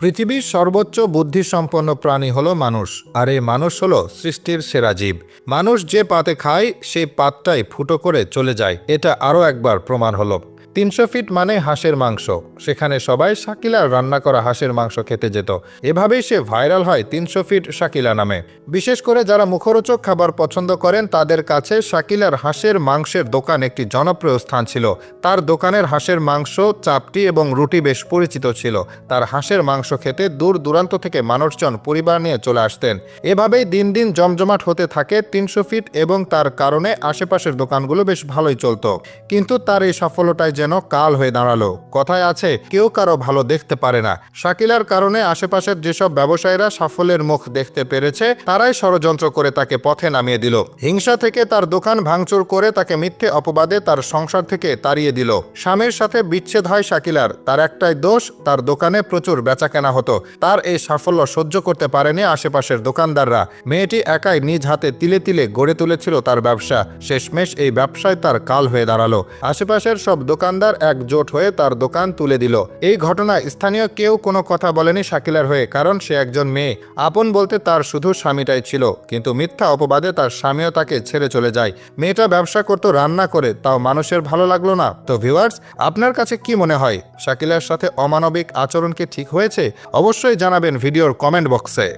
পৃথিবীর সর্বোচ্চ বুদ্ধিসম্পন্ন প্রাণী হলো মানুষ, আর এই মানুষ হলো সৃষ্টির সেরা জীব। মানুষ যে পাতে খায়, সেই পাতটাই ফুটো করে চলে যায়। এটা আরও একবার প্রমাণ হলো। তিনশো ফিট মানে হাঁসের মাংস। সেখানে সবাই শাকিলার রান্না করা হাঁসের মাংস খেতে যেত। এভাবেই সে ভাইরাল হয় তিনশো ফিট শাকিলা নামে। বিশেষ করে যারা মুখরোচক খাবার পছন্দ করেন, তাদের কাছে শাকিলার হাঁসের মাংসের দোকান একটি জনপ্রিয় স্থান ছিল। তার দোকানের হাঁসের মাংস, চাপটি এবং রুটি বেশ পরিচিত ছিল। তার হাঁসের মাংস খেতে দূর দূরান্ত থেকে মানুষজন পরিবার নিয়ে চলে আসতেন। এভাবেই দিন দিন জমজমাট হতে থাকে তিনশো ফিট এবং তার কারণে আশেপাশের দোকানগুলো বেশ ভালোই চলতো। কিন্তু তার এই সফলতায় যেন কাল হয়ে দাঁড়াল। কথায় আছে, কেউ কারও ভালো দেখতে পারে না। শাকিলার কারণে আশেপাশের যেসব ব্যবসায়ীরা সাফল্যের মুখ দেখতে পেরেছে, তারাই ষড়যন্ত্র করে তাকে পথে নামিয়ে দিল। হিংসা থেকে তার দোকান ভাঙচুর করে তাকে মিথ্যে অপবাদে তার সংসার থেকে তাড়িয়ে দিল। স্বামীর সাথে বিচ্ছেদ হয় শাকিলার। তার একটাই দোষ, তার দোকানে প্রচুর বেচাকেনা হতো। তার এই সাফল্য সহ্য করতে পারেনি আশেপাশের দোকানদাররা। মেয়েটি একাই নিজ হাতে তিলে তিলে গড়ে তুলেছিল তার ব্যবসা। শেষমেশ এই ব্যবসায় তার কাল হয়ে দাঁড়াল। আশেপাশের সব দোকানদার একজোট হয়ে তার দোকান তুলে দিল। এই ঘটনায় স্থানীয় কেউ কোনো কথা বলেনি শাকিলার হয়ে, কারণ সে একজন মেয়ে। আপন বলতে তার শুধু স্বামীটাই ছিল, কিন্তু মিথ্যা অপবাদে তার স্বামীও তাকে ছেড়ে চলে যায়। মেয়েটা ব্যবসা করতো, রান্না করে, তাও মানুষের ভালো লাগল না। তো ভিউয়ার্স আপনার কাছে কি মনে হয়? শাকিলার সাথে অমানবিক আচরণ কি ঠিক হয়েছে? অবশ্যই জানাবেন ভিডিওর কমেন্ট বক্সে